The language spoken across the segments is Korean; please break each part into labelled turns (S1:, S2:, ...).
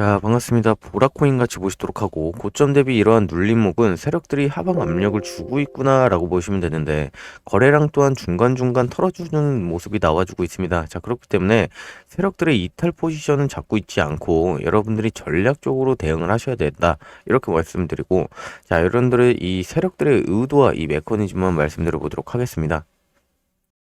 S1: 자, 반갑습니다. 보라코인 같이 보시도록 하고 고점 대비 이러한 눌림목은 세력들이 하방 압력을 주고 있구나라고 보시면 되는데 거래량 또한 중간중간 털어주는 모습이 나와주고 있습니다. 자, 그렇기 때문에 세력들의 이탈 포지션은 잡고 있지 않고 여러분들이 전략적으로 대응을 하셔야 된다. 이렇게 말씀드리고 자, 여러분들의 이 세력들의 의도와 이 메커니즘만 말씀드려 보도록 하겠습니다.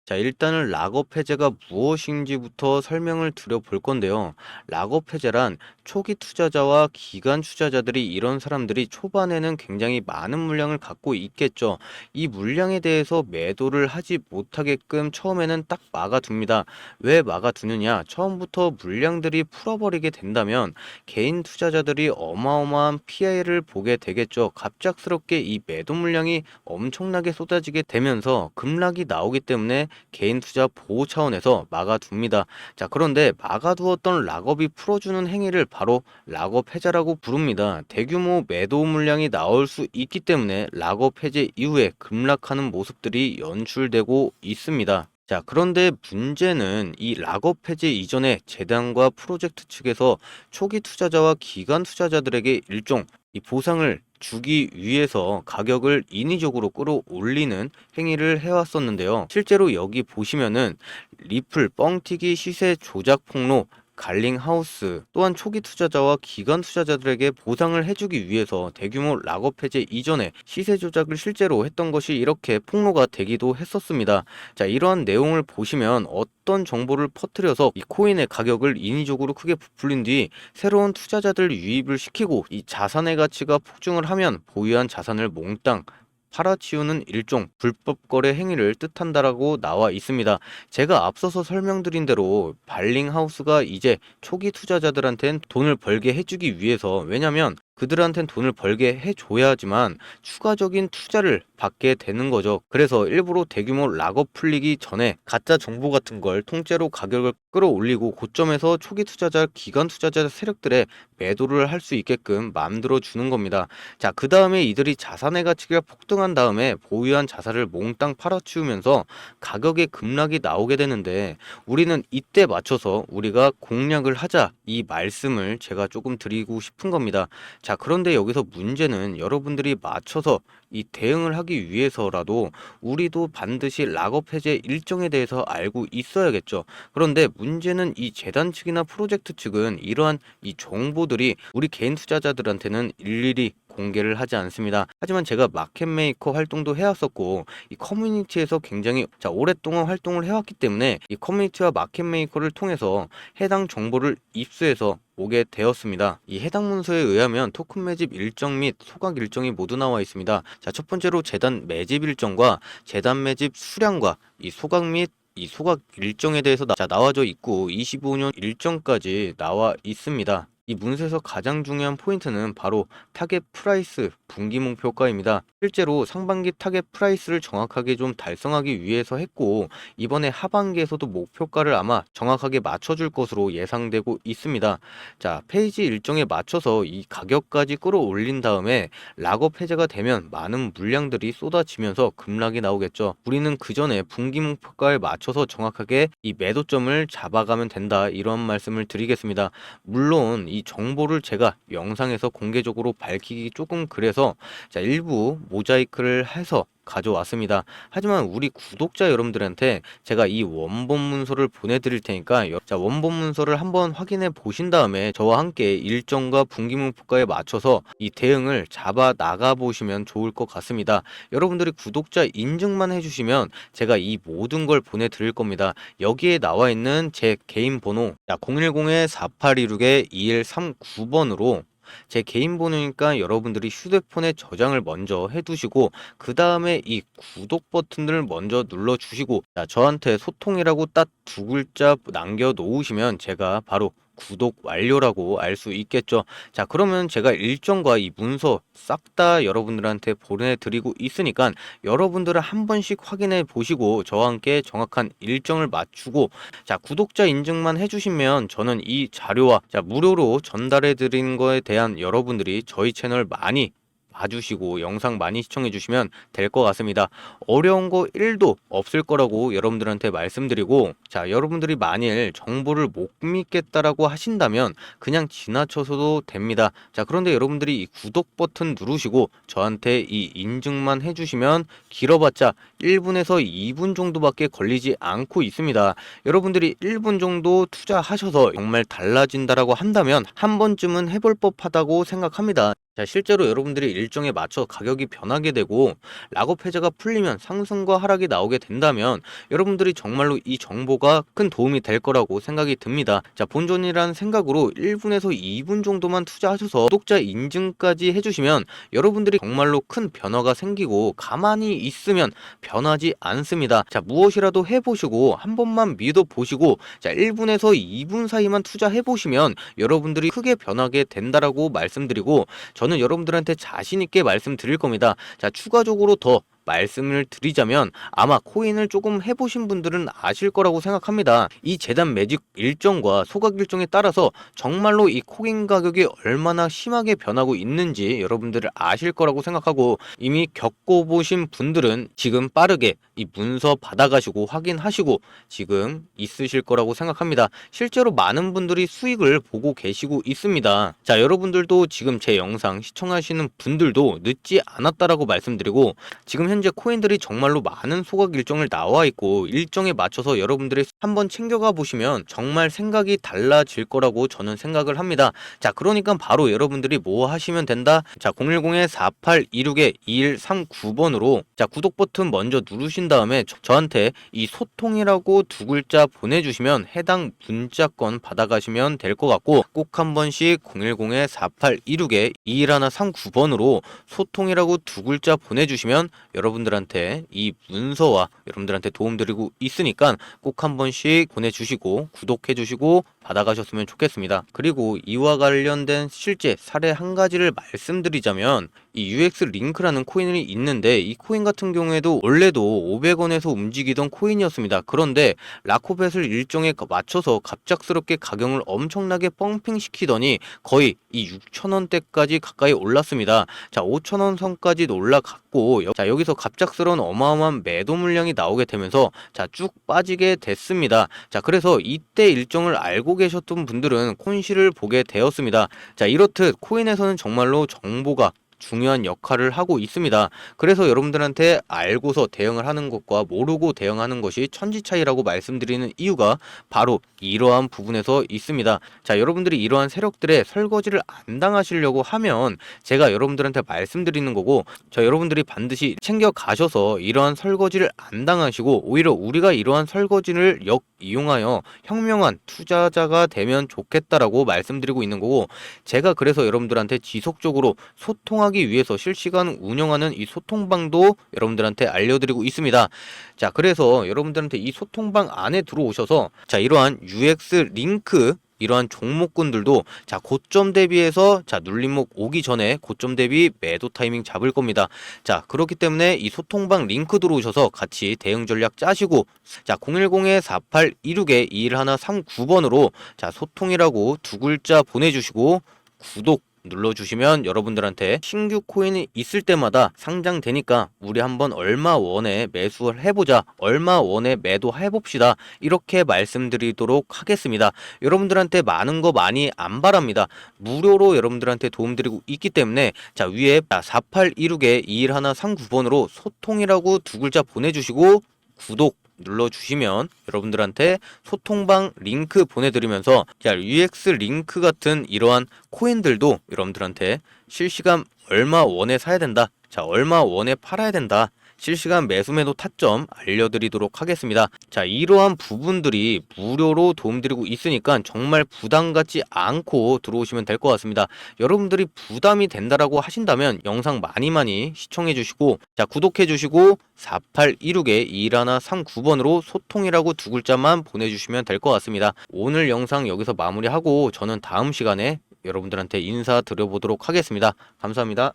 S2: 자, 일단은 락업 해제가 무엇인지부터 설명을 드려 볼 건데요. 락업 해제란 초기 투자자와 기간 투자자들이 이런 사람들이 초반에는 굉장히 많은 물량을 갖고 있겠죠. 이 물량에 대해서 매도를 하지 못하게끔 처음에는 딱 막아둡니다. 왜 막아두느냐? 처음부터 물량들이 풀어버리게 된다면 개인 투자자들이 어마어마한 피해를 보게 되겠죠. 갑작스럽게 이 매도 물량이 엄청나게 쏟아지게 되면서 급락이 나오기 때문에 개인 투자 보호 차원에서 막아둡니다. 자, 그런데 막아두었던 락업이 풀어주는 행위를 바로 락업 해제라고 부릅니다. 대규모 매도 물량이 나올 수 있기 때문에 락업 해제 이후에 급락하는 모습들이 연출되고 있습니다. 자, 그런데 문제는 이 락업 해제 이전에 재단과 프로젝트 측에서 초기 투자자와 기간 투자자들에게 일종 이 보상을 주기 위해서 가격을 인위적으로 끌어올리는 행위를 해왔었는데요. 실제로 여기 보시면은 리플, 뻥튀기 시세 조작 폭로, 갈링하우스 또한 초기 투자자와 기간 투자자들에게 보상을 해주기 위해서 대규모 락업 해제 이전에 시세 조작을 실제로 했던 것이 이렇게 폭로가 되기도 했었습니다. 자 이러한 내용을 보시면 어떤 정보를 퍼뜨려서 이 코인의 가격을 인위적으로 크게 부풀린 뒤 새로운 투자자들 유입을 시키고 이 자산의 가치가 폭증을 하면 보유한 자산을 몽땅 팔아치우는 일종 불법 거래 행위를 뜻한다라고 나와 있습니다. 제가 앞서서 설명드린 대로 발링하우스가 이제 초기 투자자들한텐 돈을 벌게 해주기 위해서 왜냐면 그들한텐 돈을 벌게 해줘야지만 추가적인 투자를 받게 되는 거죠. 그래서 일부러 대규모 락업 풀리기 전에 가짜 정보 같은 걸 통째로 가격을 끌어올리고 고점에서 초기 투자자, 기간 투자자 세력들의 매도를 할 수 있게끔 만들어 주는 겁니다. 자, 그 다음에 이들이 자산의 가치가 폭등한 다음에 보유한 자산을 몽땅 팔아치우면서 가격의 급락이 나오게 되는데 우리는 이때 맞춰서 우리가 공략을 하자 이 말씀을 제가 조금 드리고 싶은 겁니다. 자, 그런데 여기서 문제는 여러분들이 맞춰서 이 대응을 하기 위해서라도 우리도 반드시 락업 해제 일정에 대해서 알고 있어야겠죠. 그런데 문제는 이 재단 측이나 프로젝트 측은 이러한 이 정보들이 우리 개인 투자자들한테는 일일이 공개를 하지 않습니다. 하지만 제가 마켓메이커 활동도 해왔었고 이 커뮤니티에서 굉장히 자 오랫동안 활동을 해왔기 때문에 이 커뮤니티와 마켓메이커를 통해서 해당 정보를 입수해서 오게 되었습니다. 이 해당 문서에 의하면 토큰 매집 일정 및 소각 일정이 모두 나와 있습니다. 자, 첫 번째로 재단 매집 일정과 재단 매집 수량과 이 소각 및이 소각 일정에 대해서 나, 자, 나와져 있고 25년 일정까지 나와 있습니다. 이 문서에서 가장 중요한 포인트는 바로 타겟 프라이스 분기 목표가입니다. 실제로 상반기 타겟 프라이스를 정확하게 좀 달성하기 위해서 했고 이번에 하반기에서도 목표가를 아마 정확하게 맞춰줄 것으로 예상되고 있습니다. 자 페이지 일정에 맞춰서 이 가격까지 끌어올린 다음에 락업 해제가 되면 많은 물량들이 쏟아지면서 급락이 나오겠죠. 우리는 그 전에 분기 목표가에 맞춰서 정확하게 이 매도점을 잡아가면 된다 이런 말씀을 드리겠습니다. 물론 이 정보를 제가 영상에서 공개적으로 밝히기 조금 그래서 자 일부 모자이크를 해서 가져왔습니다. 하지만 우리 구독자 여러분들한테 제가 이 원본 문서를 보내드릴 테니까 여- 자 원본 문서를 한번 확인해 보신 다음에 저와 함께 일정과 분기문표가에 맞춰서 이 대응을 잡아 나가 보시면 좋을 것 같습니다. 여러분들이 구독자 인증만 해주시면 제가 이 모든 걸 보내드릴 겁니다. 여기에 나와 있는 제 개인 번호 010-4826-2139번으로 제 개인 번호니까 여러분들이 휴대폰에 저장을 먼저 해두시고 그 다음에 이 구독 버튼을 먼저 눌러주시고 자, 저한테 소통이라고 딱 두 글자 남겨 놓으시면 제가 바로 구독 완료라고 알 수 있겠죠. 자, 그러면 제가 일정과 이 문서 싹 다 여러분들한테 보내드리고 있으니까 여러분들은 한 번씩 확인해 보시고 저와 함께 정확한 일정을 맞추고 자, 구독자 인증만 해주시면 저는 이 자료와 자, 무료로 전달해 드리는 거에 대한 여러분들이 저희 채널 많이 봐주시고 영상 많이 시청해 주시면 될 것 같습니다. 어려운 거 1도 없을 거라고 여러분들한테 말씀드리고 자 여러분들이 만일 정보를 못 믿겠다라고 하신다면 그냥 지나쳐서도 됩니다. 자 그런데 여러분들이 이 구독 버튼 누르시고 저한테 이 인증만 해주시면 길어봤자 1분에서 2분 정도밖에 걸리지 않고 있습니다. 여러분들이 1분 정도 투자하셔서 정말 달라진다라고 한다면 한 번쯤은 해볼 법하다고 생각합니다. 자, 실제로 여러분들이 일정에 맞춰 가격이 변하게 되고 락업 해제가 풀리면 상승과 하락이 나오게 된다면 여러분들이 정말로 이 정보가 큰 도움이 될 거라고 생각이 듭니다. 자, 본전이라는 생각으로 1분에서 2분 정도만 투자하셔서 구독자 인증까지 해주시면 여러분들이 정말로 큰 변화가 생기고 가만히 있으면 변하지 않습니다. 자, 무엇이라도 해보시고 한 번만 믿어보시고 자, 1분에서 2분 사이만 투자해보시면 여러분들이 크게 변하게 된다라고 말씀드리고 저는 여러분들한테 자신 있게 말씀드릴 겁니다. 자, 추가적으로 더 말씀을 드리자면 아마 코인을 조금 해보신 분들은 아실 거라고 생각합니다. 이 재단 매직 일정과 소각 일정에 따라서 정말로 이 코인 가격이 얼마나 심하게 변하고 있는지 여러분들을 아실 거라고 생각하고 이미 겪어보신 분들은 지금 빠르게 이 문서 받아가시고 확인하시고 지금 있으실 거라고 생각합니다. 실제로 많은 분들이 수익을 보고 계시고 있습니다. 자, 여러분들도 지금 제 영상 시청하시는 분들도 늦지 않았다라고 말씀드리고 지금 현재 코인들이 정말로 많은 소각 일정을 나와 있고 일정에 맞춰서 여러분들이 한번 챙겨가 보시면 정말 생각이 달라질 거라고 저는 생각을 합니다. 자, 그러니까 바로 여러분들이 뭐 하시면 된다? 자, 010-4816-2139번으로 자, 구독 버튼 먼저 누르신 다음에 저, 저한테 이 소통이라고 두 글자 보내주시면 해당 문자권 받아가시면 될 것 같고 꼭 한 번씩 010-4816-2139번으로 소통이라고 두 글자 보내주시면 여러분 들한테 이 문서와 여러분들한테 도움드리고 있으니까 꼭 한 번씩 보내주시고 구독해주시고 받아가셨으면 좋겠습니다. 그리고 이와 관련된 실제 사례 한 가지를 말씀드리자면 이 UX 링크라는 코인이 있는데 이 코인 같은 경우에도 원래도 500원에서 움직이던 코인이었습니다. 그런데 라코벳을 일정에 맞춰서 갑작스럽게 가격을 엄청나게 펌핑 시키더니 거의 이 6천원대까지 가까이 올랐습니다. 자, 5천원 선까지 올라갔고 여- 자, 여기서 갑작스러운 어마어마한 매도 물량이 나오게 되면서 자, 쭉 빠지게 됐습니다. 자, 그래서 이때 일정을 알고 계셨던 분들은 콘시를 보게 되었습니다. 자, 이렇듯 코인에서는 정말로 정보가 중요한 역할을 하고 있습니다. 그래서 여러분들한테 알고서 대응을 하는 것과 모르고 대응하는 것이 천지 차이라고 말씀드리는 이유가 바로 이러한 부분에서 있습니다. 자, 여러분들이 이러한 세력들의 설거지를 안 당하시려고 하면 제가 여러분들한테 말씀드리는 거고 저 여러분들이 반드시 챙겨 가셔서 이러한 설거지를 안 당하시고 오히려 우리가 이러한 설거지를 역 이용하여 현명한 투자자가 되면 좋겠다라고 말씀드리고 있는 거고 제가 그래서 여러분들한테 지속적으로 소통하 기 위해서 실시간 운영하는 이 소통방도 여러분들한테 알려드리고 있습니다. 자, 그래서 여러분들한테 이 소통방 안에 들어오셔서 자, 이러한 UX 링크 이러한 종목군들도 자 고점 대비해서 자 눌림목 오기 전에 고점 대비 매도 타이밍 잡을 겁니다. 자 그렇기 때문에 이 소통방 링크 들어오셔서 같이 대응 전략 짜시고 자 010-4826-2139번으로 자 소통이라고 두 글자 보내주시고 구독 눌러주시면 여러분들한테 신규 코인이 있을 때마다 상장되니까 우리 한번 얼마 원에 매수를 해보자 얼마 원에 매도 해봅시다 이렇게 말씀드리도록 하겠습니다. 여러분들한테 많은 거 많이 안 바랍니다. 무료로 여러분들한테 도움드리고 있기 때문에 자 위에 4816-2139번으로 소통이라고 두 글자 보내주시고 구독 눌러주시면 여러분들한테 소통방 링크 보내드리면서 자 UX 링크 같은 이러한 코인들도 여러분들한테 실시간 얼마 원에 사야 된다. 자 얼마 원에 팔아야 된다 실시간 매수 매도 타점 알려드리도록 하겠습니다. 자, 이러한 부분들이 무료로 도움드리고 있으니까 정말 부담 갖지 않고 들어오시면 될 것 같습니다. 여러분들이 부담이 된다라고 하신다면 영상 많이 많이 시청해 주시고, 자, 구독해 주시고, 4816-2139번으로 소통이라고 두 글자만 보내주시면 될 것 같습니다. 오늘 영상 여기서 마무리하고 저는 다음 시간에 여러분들한테 인사드려보도록 하겠습니다. 감사합니다.